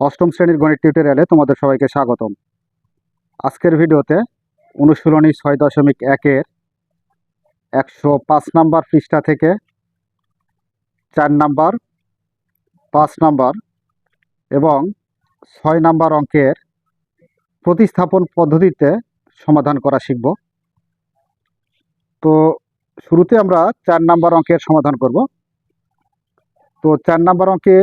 অষ্টম শ্রেণির গণিত টিউটোরিয়ালে তোমাদের সবাইকে স্বাগতম। আজকের ভিডিওতে অনুশীলনী ছয় দশমিক একের একশো পাঁচ নাম্বার পৃষ্ঠা থেকে চার নাম্বার, পাঁচ নাম্বার এবং ছয় নাম্বার অঙ্কের প্রতিস্থাপন পদ্ধতিতে সমাধান করা শিখব। তো শুরুতে আমরা চার নাম্বার অঙ্কের সমাধান করব। তো চার নাম্বার অঙ্কে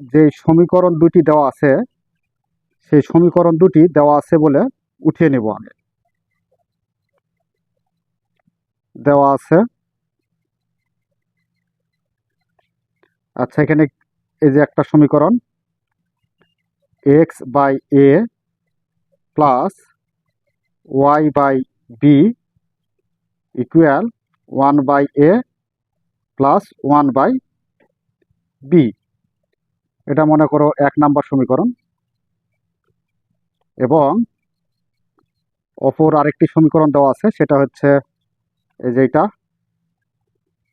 যে সমীকরণ দুটি দেওয়া আছে, সেই সমীকরণ দুটি দেওয়া আছে বলে উঠিয়ে নেব আমি। দেওয়া আছে। আচ্ছা এখানে এই যে একটা সমীকরণ x by a plus y by b equal one by a plus one by b এটা মনে করো এক নাম্বার সমীকরণ। এবং অপর আরেকটি সমীকরণ দেওয়া আছে, সেটা হচ্ছে এই যে এটা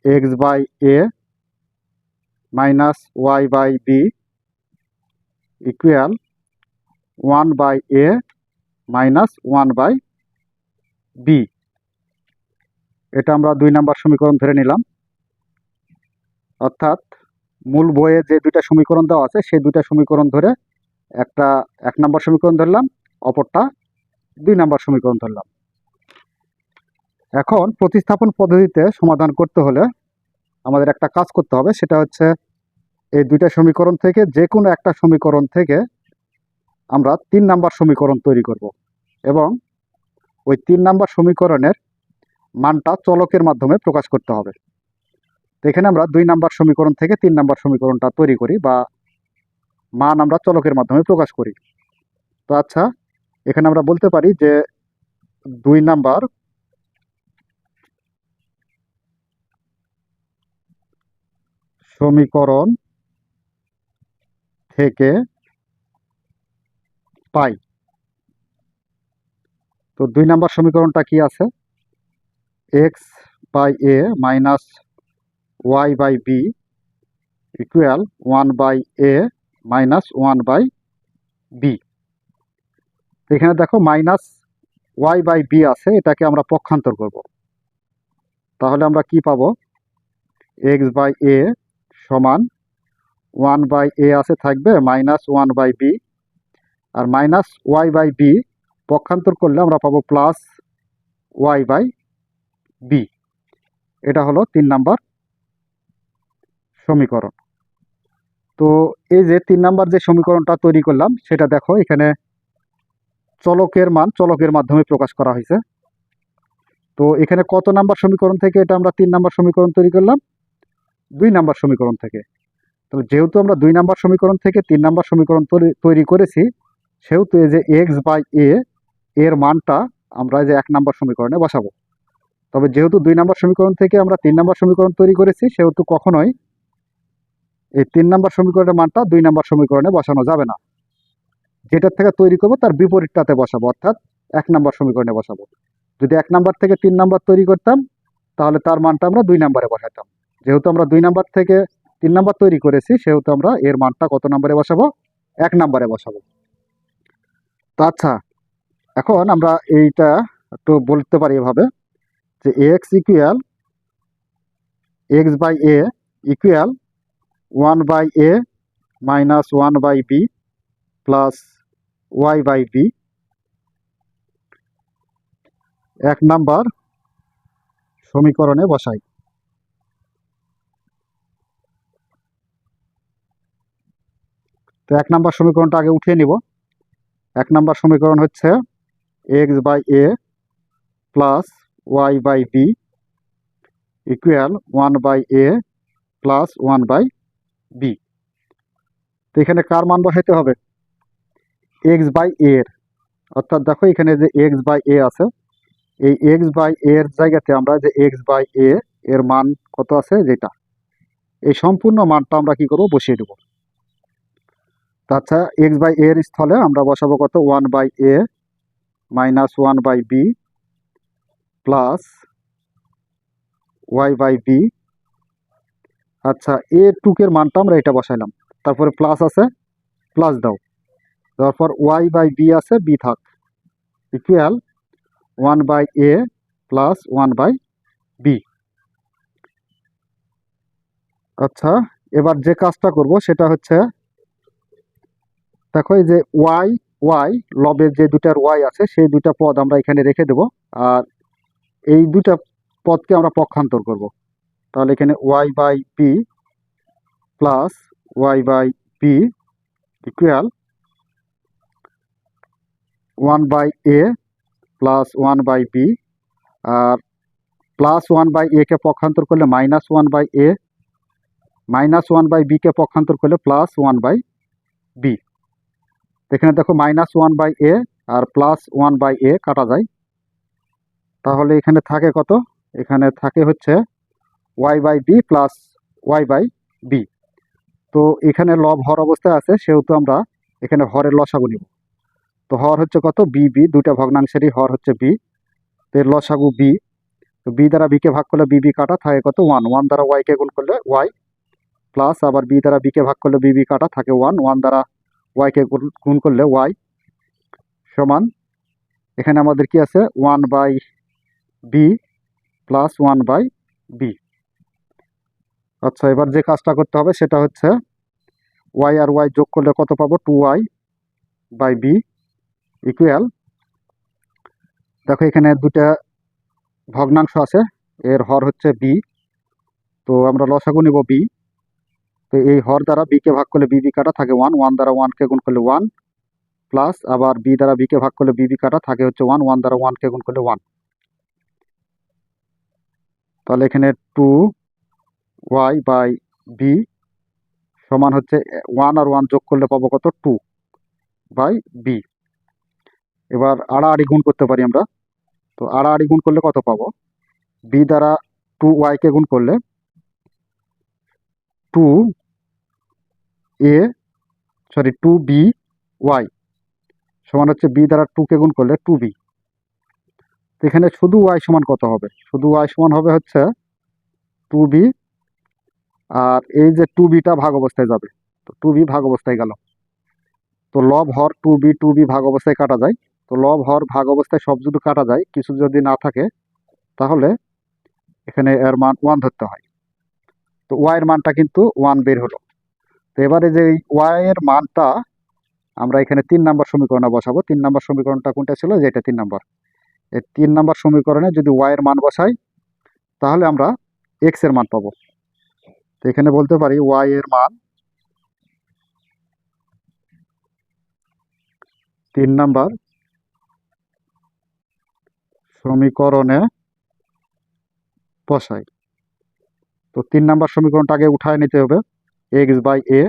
x by a minus y by b equal one by a minus one by b এটা আমরা দুই নাম্বার সমীকরণ ধরে নিলাম। অর্থাৎ মূল বইয়ে যে দুইটা সমীকরণ দেওয়া আছে, সেই দুইটা সমীকরণ ধরে একটা এক নম্বর সমীকরণ ধরলাম, অপরটা দুই নম্বর সমীকরণ ধরলাম। এখন প্রতিস্থাপন পদ্ধতিতে সমাধান করতে হলে আমাদের একটা কাজ করতে হবে, সেটা হচ্ছে এই দুইটা সমীকরণ থেকে যে কোনো একটা সমীকরণ থেকে আমরা তিন নাম্বার সমীকরণ তৈরি করব এবং ওই তিন নাম্বার সমীকরণের মানটা চলকের মাধ্যমে প্রকাশ করতে হবে। এখানে আমরা দুই নাম্বার সমীকরণ থেকে তিন নাম্বার সমীকরণটা তৈরি করি বা মান আমরা চলকের মাধ্যমে প্রকাশ করি। তো আচ্ছা এখানে আমরা বলতে পারি যে দুই নাম্বার সমীকরণ থেকে পাই। তো দুই নাম্বার সমীকরণটা কি আছে? X by a minus y by b equal one by a minus one by b এখানে দেখো মাইনাস ওয়াই বাই বি আছে, এটাকে আমরা পক্ষান্তর করব। তাহলে আমরা কি পাবো? এক্স বাই এ সমান ওয়ান বাই এ আছে, থাকবে মাইনাস ওয়ান বাই বি আর মাইনাস ওয়াই বাই বি পক্ষান্তর করলে আমরা পাবো প্লাস ওয়াই বাই বি এটা হলো তিন নাম্বার সমীকরণ। তো এই যে তিন নাম্বার যে সমীকরণটা তৈরি করলাম, সেটা দেখো এখানে চলকের মান, চলকের মাধ্যমে প্রকাশ করা হয়েছে। তো এখানে কত নাম্বার সমীকরণ থেকে এটা আমরা তিন নাম্বার সমীকরণ তৈরি করলাম? দুই নাম্বার সমীকরণ থেকে। তো যেহেতু আমরা দুই নাম্বার সমীকরণ থেকে তিন নাম্বার সমীকরণ তৈরি- করেছি, সেহেতু এই যে এক্স বাই এ এর মানটা আমরা যে এক নাম্বার সমীকরণে বসাবো। তবে যেহেতু দুই নাম্বার সমীকরণ থেকে আমরা তিন নাম্বার সমীকরণ তৈরি করেছি, সেহেতু কখনোই এই তিন নাম্বার সমীকরণের মানটা দুই নাম্বার সমীকরণে বসানো যাবে না। যেটার থেকে তৈরি করব তার বিপরীতটাতে বসাবো, অর্থাৎ এক নাম্বার সমীকরণে বসাবো। যদি এক নাম্বার থেকে তিন নাম্বার তৈরি করতাম, তাহলে তার মানটা আমরা দুই নাম্বারে বসাতাম। যেহেতু আমরা দুই নাম্বার থেকে তিন নাম্বার তৈরি করেছি, সেহেতু আমরা এর মানটা কত নাম্বারে বসাবো? এক নাম্বারে বসাবো। তো আচ্ছা এখন আমরা এইটা একটু বলতে পারি এভাবে যে x equal x by a equal one by a minus one by b plus y by b. এক নাম্বার সমীকরণে বসাই। তো এক নাম্বার সমীকরণটা আগে উঠিয়ে নিব। এক নাম্বার সমীকরণ হচ্ছে x by a plus y by b equal one by a plus one by b তো এখানে কার মান বসাইতে হবে? এক্স বাই এর। অর্থাৎ দেখো এখানে যে এক্স বাই এ আছে, এই এক্স বাই এর জায়গাতে আমরা যে এক্স বাই এ এর মান কত আছে? যেটা। এই সম্পূর্ণ মানটা আমরা কি করব? বসিয়ে দেব। আচ্ছা এক্স বাই এর স্থলে আমরা বসাবো কত? One by a minus one by b plus y by b আচ্ছা এ টুকের মানটা আমরা এটা বসাইলাম। তারপরে প্লাস আছে প্লাস দাও। তারপর ওয়াই বাই বি আছে বি থাক। Equal one by a plus one by b আচ্ছা এবার যে কাজটা করব সেটা হচ্ছে, দেখো যে ওয়াই ওয়াই লবের যে দুটার ওয়াই আছে, সেই দুটা পদ আমরা এখানে রেখে দেব। আর এই দুটা পদকে আমরা পক্ষান্তর করব। তাহলে এখানে y by p plus y by p equal one by a plus one by b R plus one by একে পক্ষান্তর করলে minus one by a minus one by বিকে পক্ষান্তর করলে প্লাস ওয়ান বাই বি এখানে দেখো মাইনাস ওয়ান বাই এ আর plus one by এ কাটা যায়। তাহলে এখানে থাকে কত? এখানে থাকে হচ্ছে y by b plus y by b তো এখানে লব হর অবস্থায় আছে, সেহেতু আমরা এখানে হরের লসাগু নিব। তো হর হচ্ছে কত? বি বি দুইটা ভগ্নাংশেরই হর হচ্ছে বি তো এর লসাগু বি তো বি দ্বারা বিকে ভাগ করলে বি বি কাটা, থাকে কত? ওয়ান ওয়ান দ্বারা ওয়াইকে গুণ করলে ওয়াই প্লাস আবার বি দ্বারা বিকে ভাগ করলে বি বি কাটা, থাকে ওয়ান ওয়ান দ্বারা ওয়াইকে গুণ করলে ওয়াই সমান। এখানে আমাদের কি আছে? One by b plus one by b আচ্ছা এবার যে কাজটা করতে হবে সেটা হচ্ছে ওয়াই আর ওয়াই যোগ করলে কত পাবো? Two y by b equal দেখো, এখানে দুটা ভগ্নাংশ আছে, এর হর হচ্ছে বি তো আমরা লসাগু নিব বি তো এই হর দ্বারা বিকে ভাগ করলে বিবি কাটা থাকে ওয়ান ওয়ান দ্বারা ওয়ানকে গুণ করলে ওয়ান প্লাস আবার বি দ্বারা বিকে ভাগ করলে বি বি কাটা থাকে হচ্ছে ওয়ান ওয়ান দ্বারা ওয়ানকে গুণ করলে ওয়ান তাহলে এখানে টু ওয়াই বাই বি সমান হচ্ছে ওয়ান আর ওয়ান যোগ করলে পাবো কত টু বাই বি এবার আড়াআড়ি গুণ করতে পারি আমরা। তো আড়াআড়ি গুণ করলে কত পাবো? বি দ্বারা টু ওয়াইকে গুণ করলে two a sorry two b y সমান হচ্ছে বি দ্বারা টুকে গুণ করলে টু বি এখানে শুধু ওয়াই সমান কত হবে? শুধু ওয়াই সমান হবে হচ্ছে টু বি আর এই যে টু বিটা ভাগ অবস্থায় যাবে, তো টু বি ভাগ অবস্থায় গেল। তো লব হর টু বি টু বি ভাগ অবস্থায় কাটা যায়। তো লব হর ভাগ অবস্থায় সব যদি কাটা যায়, কিছু যদি না থাকে, তাহলে এখানে এর মান ওয়ান ধরতে হয়। তো ওয়াই এর মানটা কিন্তু ওয়ান বের হলো। তো এবারে যে ওয়াই এর মানটা আমরা এখানে তিন নাম্বার সমীকরণে বসাবো। তিন নাম্বার সমীকরণটা কোনটা ছিল? যেটা তিন নাম্বার। এই তিন নাম্বার সমীকরণে যদি ওয়াই এর মান বসাই, তাহলে আমরা এক্সের মান পাবো। তো এখানে বলতে পারি ওয়াই এর মান তিন নাম্বার সমীকরণে বসাই। তো তিন নাম্বার সমীকরণটা আগে উঠায় নিতে হবে। X by a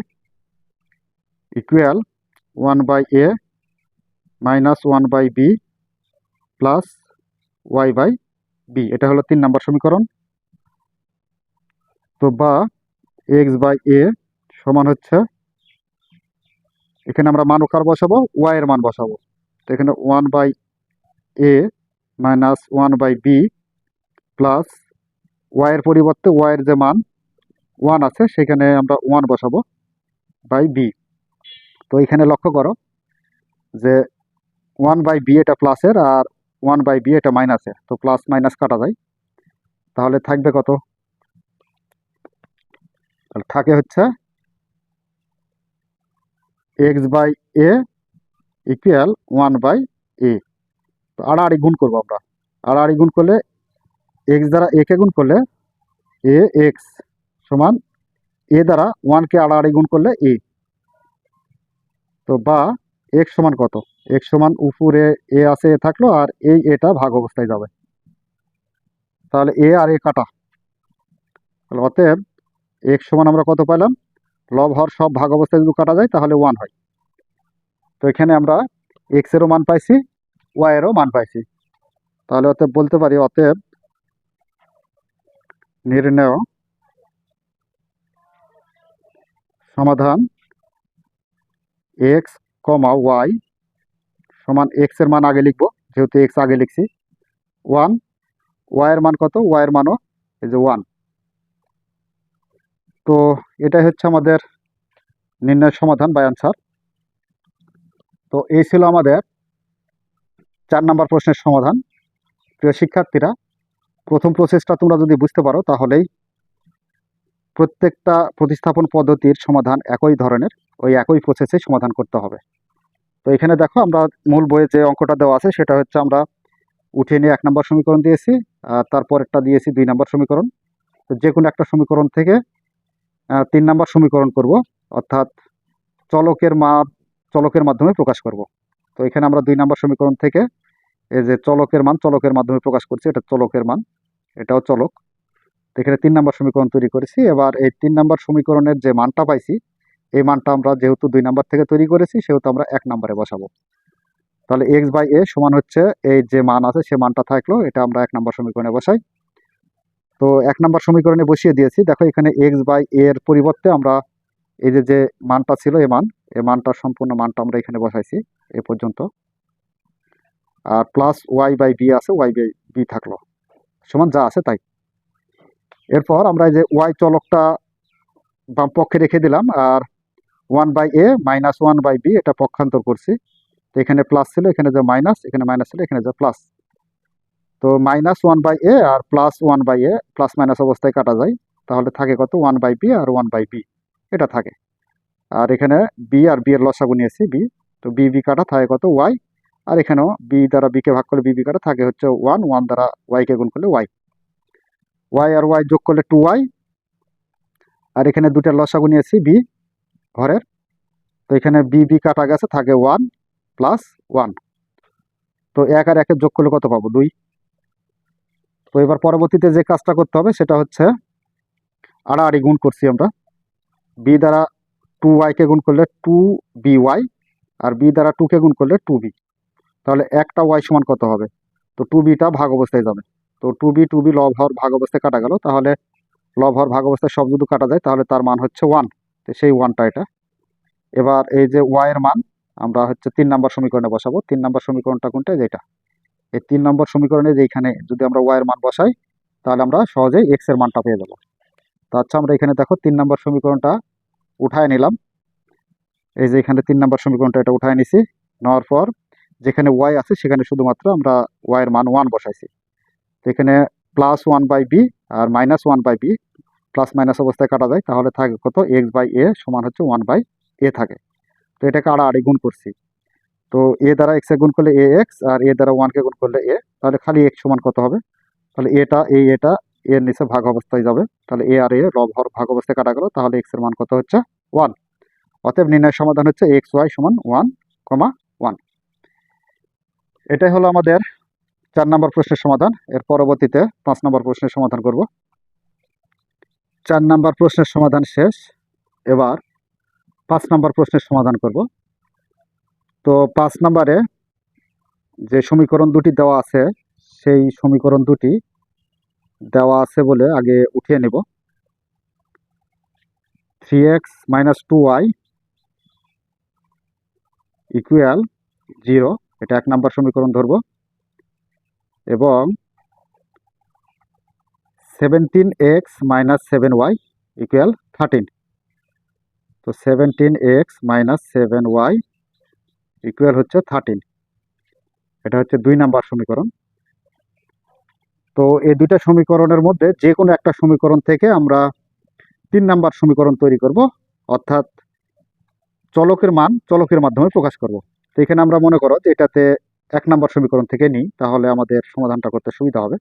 equal one by a minus one by b plus y by b এটা হলো তিন নাম্বার সমীকরণ। তো বা এক্স বাই এ সমান হচ্ছে, এখানে আমরা মান কার বসাবো? ওয়াই এর মান বসাবো। তো এখানে one by a minus one by b plus ওয়াইয়ের পরিবর্তে ওয়াইয়ের যে মান, ওয়ান আছে, সেখানে আমরা ওয়ান বসাবো বাই বি। তো এখানে লক্ষ্য করো যে ওয়ান বাই বি এটা প্লাসের আর ওয়ান বাই বি এটা মাইনাসের। তো প্লাস মাইনাস কাটা যায়। তাহলে থাকবে কত? থাকে হচ্ছে x by a equal one by a তো আড়াআড়ি গুণ করব আমরা। আড়াআড়ি গুণ করলে এক্স দ্বারা একে গুণ করলে এ এক্স সমান এ দ্বারা ওয়ানকে আড়াআড়ি গুণ করলে এ তো বা এক্স সমান কত? এক্স সমান উপরে এ আছে, এ থাকল, আর এই এটা ভাগ অবস্থায় যাবে। তাহলে এ আর এ কাটা। অতএব এক্স সমান আমরা কত পেলাম লব হর সব ভাগ অবস্থায় যদি কাটা যায় তাহলে ওয়ান হয়। তো এখানে আমরা এক্সেরও মান পাইছি ওয়াইয়েরও মান পাইছি। তাহলে অতএব বলতে পারি অতএব নির্ণয় সমাধান এক্স কমা ওয়াই সমান এক্সের মান আগে লিখব, যেহেতু এক্স আগে লিখছি। ওয়ান ওয়াইয়ের মান কত? ওয়াইয়ের মানও এই যে ওয়ান তো এটাই হচ্ছে আমাদের নির্ণয় সমাধান বা অ্যান্সার তো এই ছিল আমাদের চার নাম্বার প্রশ্নের সমাধান। প্রিয় শিক্ষার্থীরা, প্রথম প্রসেসটা তোমরা যদি বুঝতে পারো, তাহলেই প্রত্যেকটা প্রতিস্থাপন পদ্ধতির সমাধান একই ধরনের, ওই একই প্রসেসে সমাধান করতে হবে। তো এখানে দেখো, আমরা মূল বইয়ে যে অঙ্কটা দেওয়া আছে, সেটা হচ্ছে আমরা উঠিয়ে নিয়ে এক নম্বর সমীকরণ দিয়েছি, আর তারপরেরটা দিয়েছি দুই নম্বর সমীকরণ। তো যে কোনো একটা সমীকরণ থেকে তিন নম্বর সমীকরণ করব, অর্থাৎ চলকের মা চলকের মাধ্যমে প্রকাশ করব। তো এখানে আমরা দুই নম্বর সমীকরণ থেকে এই যে চলকের মান, চলকের মাধ্যমে প্রকাশ করছি, এটা চলকের মান, এটাও চলক। তো এখানে তিন নম্বর সমীকরণ তৈরি করেছি। এবার এই তিন নম্বর সমীকরণের যে মানটা পাইছি, এই মানটা আমরা যেহেতু দুই নাম্বার থেকে তৈরি করেছি, সেহেতু আমরা এক নম্বরে বসাবো। তাহলে এক্স বাই এ সমান হচ্ছে এই যে মান আছে, সে মানটা থাকল, এটা আমরা এক নম্বর সমীকরণে বসাই। তো এক নম্বর সমীকরণে বসিয়ে দিয়েছি। দেখো এখানে এক্স বাই এর পরিবর্তে আমরা এই যে যে মানটা ছিল এ মান এই মানটা সম্পূর্ণ মানটা আমরা এখানে বসাইছি এ পর্যন্ত। আর প্লাস ওয়াই বাই বি আছে ওয়াই বাই বি থাকল। সমান যা আছে তাই। এরপর আমরা এই যে ওয়াই চলকটা বাম পক্ষে রেখে দিলাম, আর one by a minus one by b এটা পক্ষান্তর করছি। এখানে প্লাস ছিল, এখানে যে মাইনাস এখানে মাইনাস ছিল, এখানে যে প্লাস তো minus one by A R plus one by a plus minus অবস্থায় কাটা যায়। তাহলে থাকে কত? ওয়ান বাই বি আর ওয়ান বাই বি এটা থাকে। আর এখানে বি আর বি এর লসাগু নিয়েছি বি তো বি বি কাটা থাকে কত? ওয়াই আর এখানেও বি দ্বারা বিকে ভাগ করলে বি বি কাটা থাকে হচ্ছে ওয়ান ওয়ান দ্বারা ওয়াইকে গুণ করলে ওয়াই ওয়াই আর ওয়াই যোগ করলে টু ওয়াই আর এখানে দুটার লসাগু নিয়েছি বি ঘরের। তো এখানে বি বি কাটা গেছে, থাকে ওয়ান প্লাস ওয়ান তো এক আর একের যোগ করলে কত পাবো? দুই। তো এবার পরবর্তীতে যে কাজটা করতে হবে সেটা হচ্ছে আড়াআড়ি গুণ করছি আমরা। বি দ্বারা টু ওয়াইকে গুণ করলে টু বি ওয়াই আর বি দ্বারা টুকে গুণ করলে টু বি তাহলে একটা ওয়াই সমান কত হবে? তো টু বিটা ভাগ অবস্থায় যাবে। তো টু বি টু বি লব হর ভাগ অবস্থায় কাটা গেল। তাহলে লব হর ভাগ অবস্থায় সব যদি কাটা যায়, তাহলে তার মান হচ্ছে ওয়ান তো সেই ওয়ানটা এটা। এবার এই যে ওয়াইয়ের মান, আমরা হচ্ছে তিন নম্বর সমীকরণে বসাবো। তিন নম্বর সমীকরণটা কোনটা? যেটা এই তিন নম্বর সমীকরণে যেখানে যদি আমরা ওয়াই এর মান বসাই, তাহলে আমরা সহজেই এক্সের মানটা পেয়ে যাব। তো আচ্ছা আমরা এখানে দেখো তিন নম্বর সমীকরণটা উঠায় নিলাম। এই যে এখানে তিন নম্বর সমীকরণটা এটা উঠায় নিছি, নেওয়ার পর যেখানে ওয়াই আছে সেখানে শুধুমাত্র আমরা ওয়াই এর মান ওয়ান বসাইছি। তো এখানে plus one by B R minus one by b plus minus অবস্থায় কাটা যায়, তাহলে থাকে কত এক্স বাই এ সমান হচ্ছে ওয়ান বাই এ থাকে। তো এটাকে আড়াআড়ি গুণ করছি। তো এ দ্বারা এক্স গুণ করলে এ এক্স আর এ দ্বারা ওয়ানকে গুণ করলে এ তাহলে খালি এক্স সমান কত হবে? তাহলে এটা, এই এটা এর নিচে ভাগ অবস্থায় যাবে। তাহলে এ আর এ লব হর ভাগ অবস্থায় কাটা গেল, তাহলে এক্সের মান কত হচ্ছে? ওয়ান অতএব নির্ণয় সমাধান হচ্ছে এক্স ওয়াই সমান ওয়ান কমা ওয়ান এটাই হলো আমাদের চার নম্বর প্রশ্নের সমাধান। এর পরবর্তীতে পাঁচ নম্বর প্রশ্নের সমাধান করব। চার নম্বর প্রশ্নের সমাধান শেষ। এবার পাঁচ নম্বর প্রশ্নের সমাধান করব। তো পাঁচ নম্বরে যে সমীকরণ দুটি দেওয়া আছে, সেই সমীকরণ দুটি দেওয়া আছে বলে আগে উঠিয়ে নেব। Three x minus two y equal zero এটা এক নম্বর সমীকরণ ধরব। এবং seventeen x minus seven y equal thirteen তো seventeen x minus seven y equal হচ্ছে থার্টিন এটা হচ্ছে দুই নাম্বার সমীকরণ। তো এই দুইটা সমীকরণের মধ্যে যে কোনো একটা সমীকরণ থেকে আমরা তিন নাম্বার সমীকরণ তৈরি করব, অর্থাৎ চলকের মান চলকের মাধ্যমে প্রকাশ করব। তো এখানে আমরা মনে করো যে এটাতে এক নাম্বার সমীকরণ থেকে নিই, তাহলে আমাদের সমাধানটা করতে সুবিধা হবে।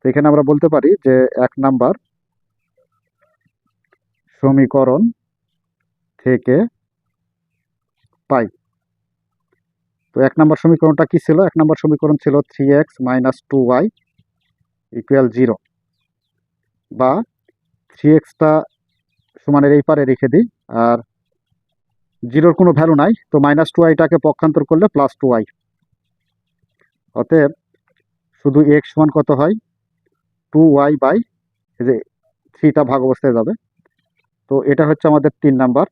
তো এখানে আমরা বলতে পারি যে এক নাম্বার সমীকরণ থেকে পাই। তো এক নম্বর সমীকরণটা কি ছিল? এক নম্বর সমীকরণ ছিল three x minus two y equal zero বা থ্রি এক্সটা সমানের এই পারে রেখে দিই আর জিরোর কোনো ভ্যালু নাই, তো মাইনাস টু ওয়াইটাকে পক্ষান্তর করলে প্লাস টু ওয়াই অতএব শুধু এক্স সমান কত হয়? টু ওয়াই বাই এই যে থ্রিটা ভাগ অবস্থায় যাবে। তো এটা হচ্ছে আমাদের তিন নাম্বার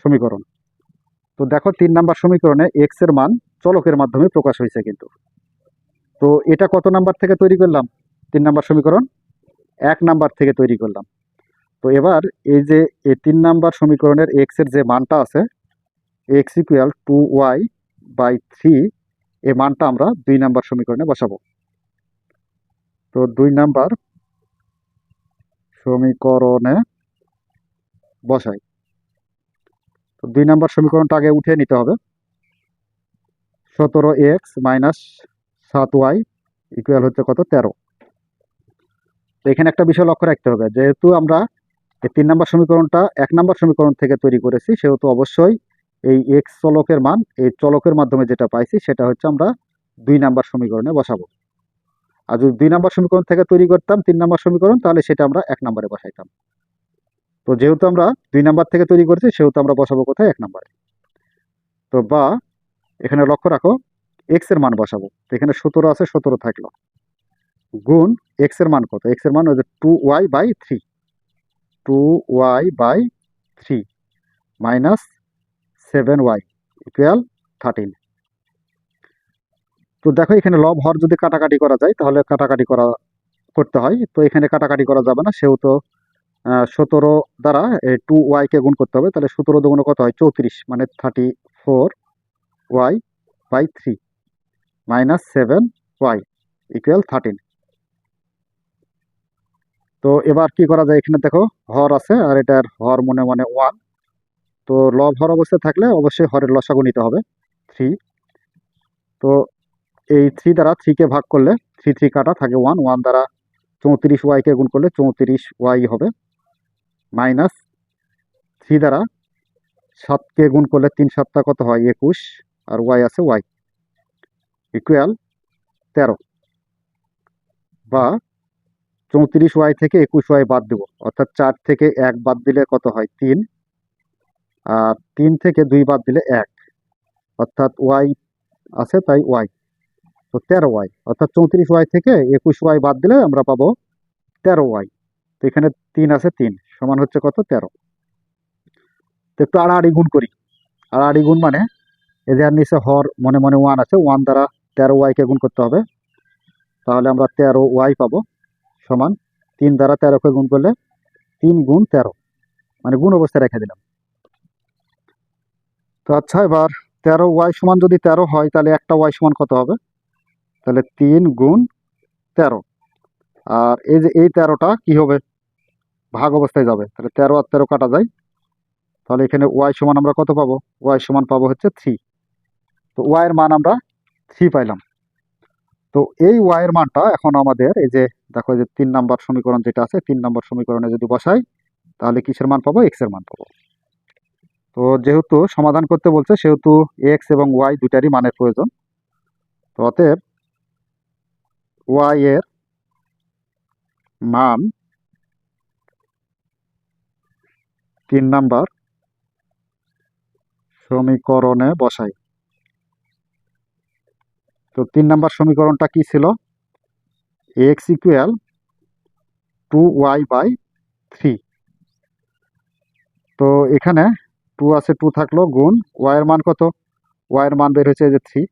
সমীকরণ। তো দেখো, তিন নাম্বার সমীকরণে এক্সের মান চলকের মাধ্যমে প্রকাশ হয়েছে কিন্তু। তো এটা কত নাম্বার থেকে তৈরি করলাম? তিন নাম্বার সমীকরণ? এক নাম্বার থেকে তৈরি করলাম। তো এবার এই যে এই তিন নাম্বার সমীকরণের এক্সের যে মানটা আছে x equal two y by three এই মানটা আমরা দুই নাম্বার সমীকরণে বসাবো। তো দুই নাম্বার সমীকরণে বসাই। তো দুই নাম্বার সমীকরণটা আগে উঠে নিতে হবে। সতেরো এক্স মাইনাস সাত ওয়াই ইকুয়াল হচ্ছে কত? তেরো। তো এখানে একটা বিষয় লক্ষ্য রাখতে হবে, যেহেতু আমরা এই তিন নম্বর সমীকরণটা এক নম্বর সমীকরণ থেকে তৈরি করেছি, সেহেতু অবশ্যই এই এক্স চলকের মান, এই চলকের মাধ্যমে যেটা পাইছি, সেটা হচ্ছে আমরা দুই নাম্বার সমীকরণে বসাবো। আর যদি দুই নাম্বার সমীকরণ থেকে তৈরি করতাম তিন নাম্বার সমীকরণ, তাহলে সেটা আমরা এক নম্বরে বসাইতাম। তো যেহেতু আমরা দুই নাম্বার থেকে তৈরি করেছি, সেহেতু আমরা বসাবো কোথায়? এক নম্বরে। তো বা, এখানে লক্ষ্য রাখো এক্সের মান বসাবো। তো এখানে সতেরো আছে, সতেরো থাকল। গুণ এক্সের মান কত? এক্সের মান হচ্ছে two y by three two y by three minus seven y equal thirteen তো দেখো, এখানে লব হর যদি কাটাকাটি করা যায়, তাহলে কাটাকাটি করা করতে হয়। তো এখানে কাটাকাটি করা যাবে না, সেহেতু সতেরো দ্বারা টু ওয়াইকে গুণ করতে হবে, তাহলে সতেরো দুগুণ কত হয়? চৌত্রিশ মানে thirty four y by three minus seven y equal thirteen তো এবার কি করা যায় এখানে দেখো, হর আছে, আর এটার হর মনে মনে ওয়ান তো লব হর অবস্থায় থাকলে অবশ্যই হরের লসাগু নিতে হবে থ্রি তো এই থ্রি দ্বারা থ্রিকে ভাগ করলে থ্রি থ্রি কাটা থাকে ওয়ান ওয়ান দ্বারা চৌত্রিশ ওয়াইকে গুণ করলে চৌত্রিশ ওয়াই হবে। মাইনাস থ্রি দ্বারা সাতকে গুণ করলে তিন সাতটা কত হয়? একুশ। আর ওয়াই আছে ওয়াই ইকুয়াল তেরো। বা চৌত্রিশ ওয়াই থেকে একুশ ওয়াই বাদ দেবো। অর্থাৎ চার থেকে এক বাদ দিলে কত হয়? তিন। আর তিন থেকে দুই বাদ দিলে এক। অর্থাৎ ওয়াই আছে তাই ওয়াই তো তেরো ওয়াই অর্থাৎ চৌত্রিশ ওয়াই থেকে একুশ ওয়াই বাদ দিলে আমরা পাবো তেরো ওয়াই তো এখানে তিন আছে তিন। সমান হচ্ছে কত? তেরো। তো একটু আড়াআড়ি গুণ করি। আড়াআড়ি গুণ মানে এদের নিচে হর মনে মনে ওয়ান আছে, ওয়ান দ্বারা তেরো ওয়াইকে গুণ করতে হবে। তাহলে আমরা তেরো ওয়াই পাবো সমান তিন দ্বারা তেরোকে গুণ করলে তিন গুণ তেরো। মানে গুণ অবস্থায় রেখে দিলাম। তো আচ্ছা এবার তেরো ওয়াই সমান যদি তেরো হয়, তাহলে একটা ওয়াই সমান কত হবে? তাহলে তিন গুণ তেরো। আর এই যে এই তেরোটা কি হবে? ভাগ অবস্থায় যাবে। তাহলে তেরো আর তেরো কাটা যায়। তাহলে এখানে ওয়াই সমান আমরা কত পাবো? ওয়াই সমান পাবো হচ্ছে থ্রি তো ওয়াইয়ের মান আমরা থ্রি পাইলাম। তো এই ওয়াইয়ের মানটা এখন আমাদের এই যে, দেখো যে তিন নাম্বার সমীকরণ যেটা আছে, তিন নাম্বার সমীকরণে যদি বসাই, তাহলে কিসের মান পাবো? এক্সের মান পাবো। তো যেহেতু সমাধান করতে বলছে, সেহেতু এক্স এবং ওয়াই দুটারই মানের প্রয়োজন। তো অতএব ওয়াই এর মান তিন নাম্বার। সমীকরণে বসাই। তো তিন নাম্বার সমীকরণটা কি ছিল? X equal two y by three তো এখানে টু আছে টু থাকল গুণ ওয়াইয়ের মান কত? ওয়াইয়ের মান বের হয়েছে যে থ্রি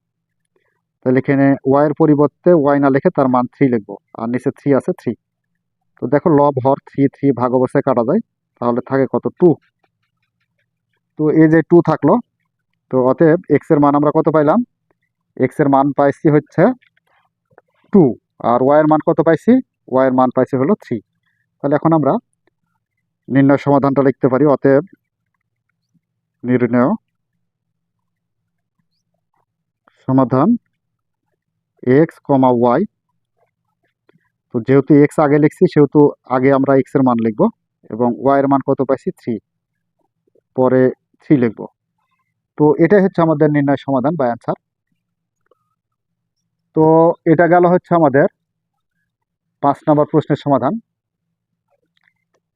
তাহলে এখানে ওয়াইয়ের পরিবর্তে ওয়াই না লিখে তার মান থ্রি লিখব। আর নিচে থ্রি আছে থ্রি তো দেখো লব হর থ্রি থ্রি ভাগ অবস্থায় কাটা যায়। তাহলে থাকে কত? টু তো এই যে টু থাকল, তো অতএব এক্সের মান আমরা কত পাইলাম? এক্সের মান পাইছি হচ্ছে টু আর ওয়াই এর মান কত পাইছি? ওয়াই এর মান পাইছি হলো থ্রি তাহলে এখন আমরা নির্ণয় সমাধানটা লিখতে পারি, অতএব নির্ণয় সমাধান এক্স কমা ওয়াই তো যেহেতু এক্স আগে লিখছি, সেহেতু আগে আমরা এক্সের মান লিখব। এবং ওয়াই এর মান কত পাইছি? থ্রি পরে থ্রি লিখব। তো এটাই হচ্ছে আমাদের নির্ণয় সমাধান বা অ্যান্সার তো এটা গেল হচ্ছে আমাদের পাঁচ নম্বর প্রশ্নের সমাধান।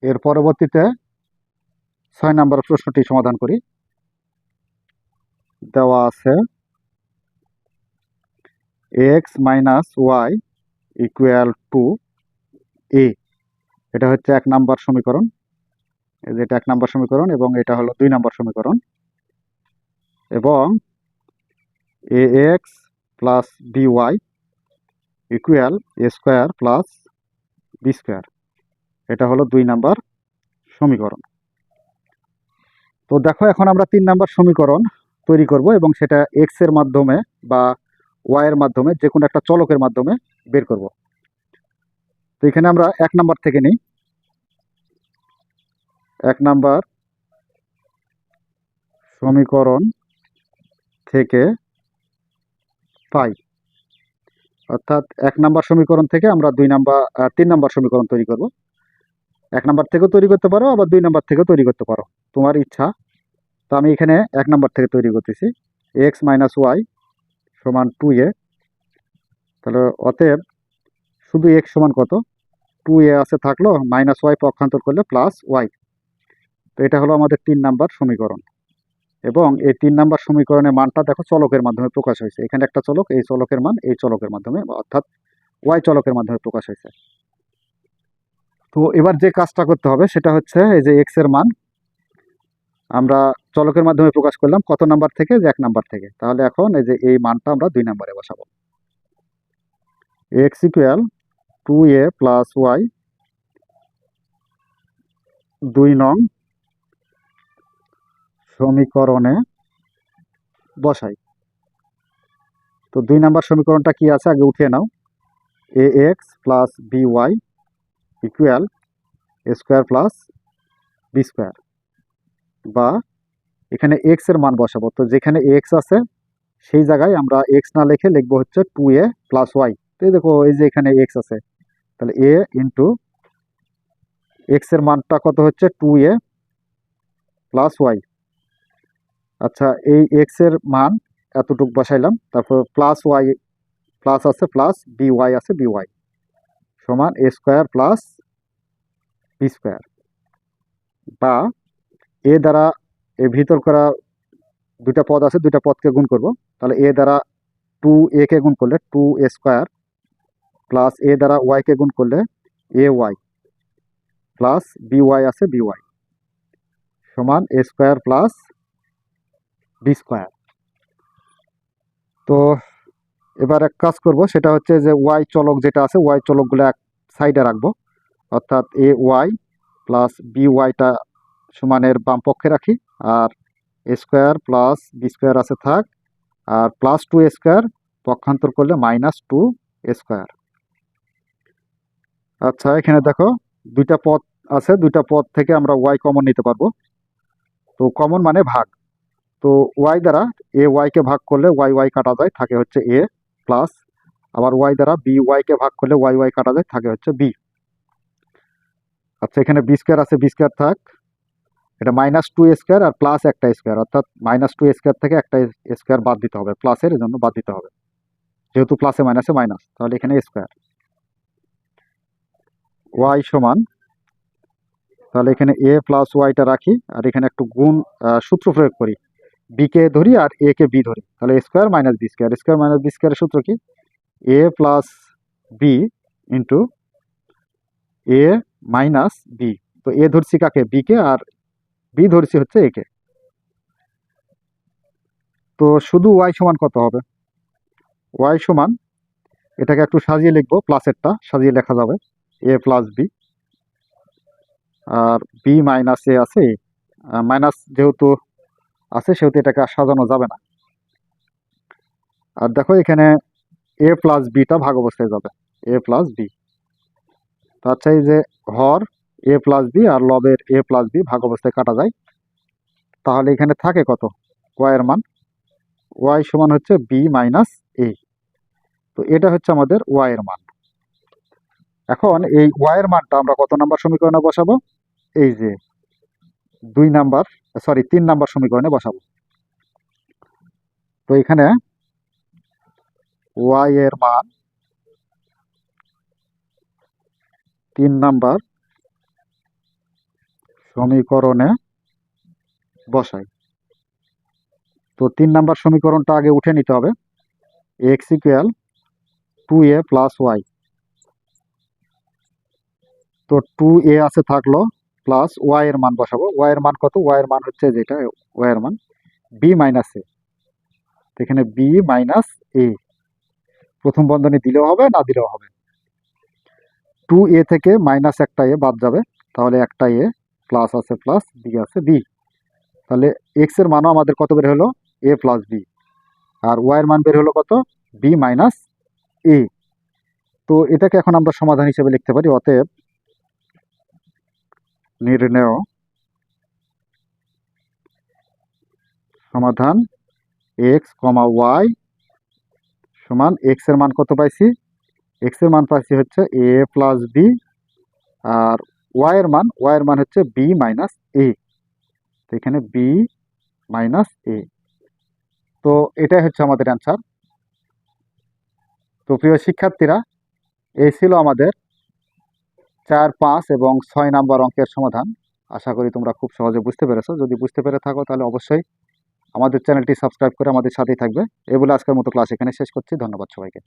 এর পরবর্তীতে ছয় নম্বর প্রশ্নটি সমাধান করি। দেওয়া আছে x minus y equal two a এটা হচ্ছে এক নাম্বার সমীকরণ। এই এটা এক নাম্বার সমীকরণ এবং এটা হলো দুই নাম্বার সমীকরণ। এবং a x plus b y equal a square plus b square এটা হলো দুই নাম্বার সমীকরণ। তো দেখো, এখন আমরা তিন নাম্বার সমীকরণ তৈরি করব এবং সেটা এক্সের মাধ্যমে বা ওয়াই এর মাধ্যমে যে কোনো একটা চলকের মাধ্যমে বের করব। তো এখানে আমরা এক নাম্বার থেকে নিই। এক নাম্বার সমীকরণ থেকে পাই। অর্থাৎ এক নাম্বার সমীকরণ থেকে আমরা দুই নাম্বার তিন নাম্বার সমীকরণ তৈরি করব। এক নাম্বার থেকেও তৈরি করতে পারো, আবার দুই নাম্বার থেকেও তৈরি করতে পারো। তোমার ইচ্ছা। তো আমি এখানে এক নাম্বার থেকে তৈরি করতেছি। এক্স মাইনাস ওয়াই সমান টু এ। তাহলে অতএব শুধু এক্স সমান কত? টু এ আছে থাকল মাইনাস ওয়াই পক্ষান্তর করলে প্লাস ওয়াই তো এটা হলো আমাদের তিন নাম্বার সমীকরণ। এবং এই তিন নাম্বার সমীকরণের মানটা দেখো চলকের মাধ্যমে প্রকাশ হয়েছে। এখানে একটা চলক, এই চলকের মান, এই চলকের মাধ্যমে, অর্থাৎ ওয়াই চলকের মাধ্যমে প্রকাশ হয়েছে। তো এবার যে কাজটা করতে হবে, সেটা হচ্ছে এই যে এক্সের মান। আমরা চলকের মাধ্যমে প্রকাশ করলাম, কত নাম্বার থেকে? যে এক নাম্বার থেকে। তাহলে এখন এই যে এই মানটা আমরা দুই নাম্বারে বসাবো। X equal two a plus y দুই নং সমীকরণে বসাই। তো দুই নাম্বার সমীকরণটা কি আছে? আগে উঠিয়ে নাও। A x plus b y equal square plus b square বা এখানে এক্সের মান বসাবো। তো যেখানে এক্স আছে, সেই জায়গায় আমরা এক্স না লিখে লিখব হচ্ছে টু এ প্লাস ওয়াই তো এই দেখো, এই যে এখানে এক্স আছে, তাহলে এ ইন্টু এক্সের মানটা কত হচ্ছে? টু এ প্লাস ওয়াই আচ্ছা এই এক্সের মান এতটুকু বসাইলাম, তারপর প্লাস ওয়াই প্লাস আছে প্লাস বি ওয়াই আছে বি ওয়াই সমান a square plus b square বা এ দ্বারা এ ভিতর করা দুইটা পদ আছে, দুইটা পদকে গুণ করব, তাহলে এ দ্বারা টু এ কে গুণ করলে two a square plus a দ্বারা ওয়াই কে গুণ করলে a y plus b y আছে বি ওয়াই সমান a square plus b square তো এবার এক কাজ করব, সেটা হচ্ছে যে ওয়াই চলক যেটা আছে ওয়াই চলকগুলো এক সাইডে রাখব। অর্থাৎ এ ওয়াই প্লাস বি ওয়াইটা সমানের বাম পক্ষে রাখি, আর a square plus b square আছে থাক, আর প্লাস টু স্কোয়ার পক্ষান্তর করলে মাইনাস টু স্কোয়ার আচ্ছা এখানে দেখো দুইটা পথ আছে, দুইটা পদ থেকে আমরা ওয়াই কমন নিতে পারব। তো কমন মানে ভাগ। তো ওয়াই দ্বারা এ ওয়াইকে ভাগ করলে ওয়াই ওয়াই কাটা যায়, থাকে হচ্ছে এ প্লাস আবার ওয়াই দ্বারা বি ওয়াইকে ভাগ করলে ওয়াই ওয়াই কাটা যায়, থাকে হচ্ছে বি আচ্ছা এখানে বি স্কোয়ার আছে বি স্কোয়ার থাক। এটা মাইনাস টু স্কোয়ার আর প্লাস একটা স্কোয়ার অর্থাৎ মাইনাস টু স্কোয়ার থেকে একটা স্কোয়ার বাদ দিতে হবে প্লাসের জন্য বাদ দিতে হবে। যেহেতু প্লাসে মাইনাসে মাইনাস তাহলে এখানে স্কোয়ার ওয়াই সমান, তাহলে এখানে এ প্লাস ওয়াইটা রাখি, আর এখানে একটু গুণ সূত্র প্রয়োগ করি। বি কে ধরি আর এ কে বি ধরি। তাহলে square minus b square square minus b স্কোয়ারের সূত্র কি? A plus b into a minus b তো এ ধরছি কাকে? বি কে, আর বি ধরছি হচ্ছে এ কে। তো শুধু ওয়াই সমান কত হবে? ওয়াই সমান, এটাকে একটু সাজিয়ে লিখব প্লাসেরটা সাজিয়ে লেখা যাবে। এ প্লাস বি আর বি মাইনাস এ আছে মাইনাস যেহেতু আছে, সেহেতু এটাকে সাজানো যাবে না। আর দেখো এখানে এ প্লাস বিটা ভাগ অবস্থায় যাবে এ প্লাস বি আচ্ছা এই যে হর এ প্লাস বি আর লবের এ প্লাস বি ভাগ অবস্থায় কাটা যায়। তাহলে এখানে থাকে কত? ওয়াই এর মান। ওয়াই সমান হচ্ছে বি মাইনাস এ তো এটা হচ্ছে আমাদের ওয়াই এর মান। এখন এই ওয়াইয়ের মানটা আমরা কত নাম্বার সমীকরণে বসাবো? এই যে দুই নাম্বার সরি তিন নাম্বার সমীকরণে বসাবো। তো এখানে ওয়াই এর মান তিন নাম্বার সমীকরণে বসাই। তো তিন নাম্বার সমীকরণটা আগে উঠে নিতে হবে। X equal two a plus y তো টু এ আছে থাকল প্লাস ওয়াই এর মান বসাবো। ওয়াই এর মান কত? ওয়াই এর মান হচ্ছে যেটা ওয়াই এর মান বি মাইনাস এ এখানে বি মাইনাস এ প্রথম বন্ধনী দিলেও হবে, না দিলেও হবে? টু এ থেকে মাইনাস একটা এ বাদ যাবে। তাহলে একটা এ প্লাস আছে প্লাস বি আছে বি তাহলে এক্সের মানও আমাদের কত বের হলো? এ প্লাস বি আর ওয়াইয়ের মান বের হলো কত? বি মাইনাস এ তো এটাকে এখন আমরা সমাধান হিসেবে লিখতে পারি। অতএব নির্ণেয় সমাধান এক্স কমা ওয়াই সমান এক্সের মান কত পাইছি? এক্সের মান পাইছি হচ্ছে এ প্লাস বি আর ওয়াই এর মান ওয়াই এর মান হচ্ছে বি মাইনাস এ তো এখানে বি মাইনাস এ তো এটাই হচ্ছে আমাদের অ্যান্সার তো প্রিয় শিক্ষার্থীরা, এই ছিল আমাদের চার, পাঁচ এবং ছয় নাম্বার অঙ্কের সমাধান। আশা করি তোমরা খুব সহজে বুঝতে পেরেছ। যদি বুঝতে পেরে থাকো তাহলে অবশ্যই আমাদের চ্যানেলটি সাবস্ক্রাইব করে আমাদের সাথেই থাকবে। এগুলো আজকের মতো ক্লাস এখানে শেষ করছি। ধন্যবাদ সবাইকে।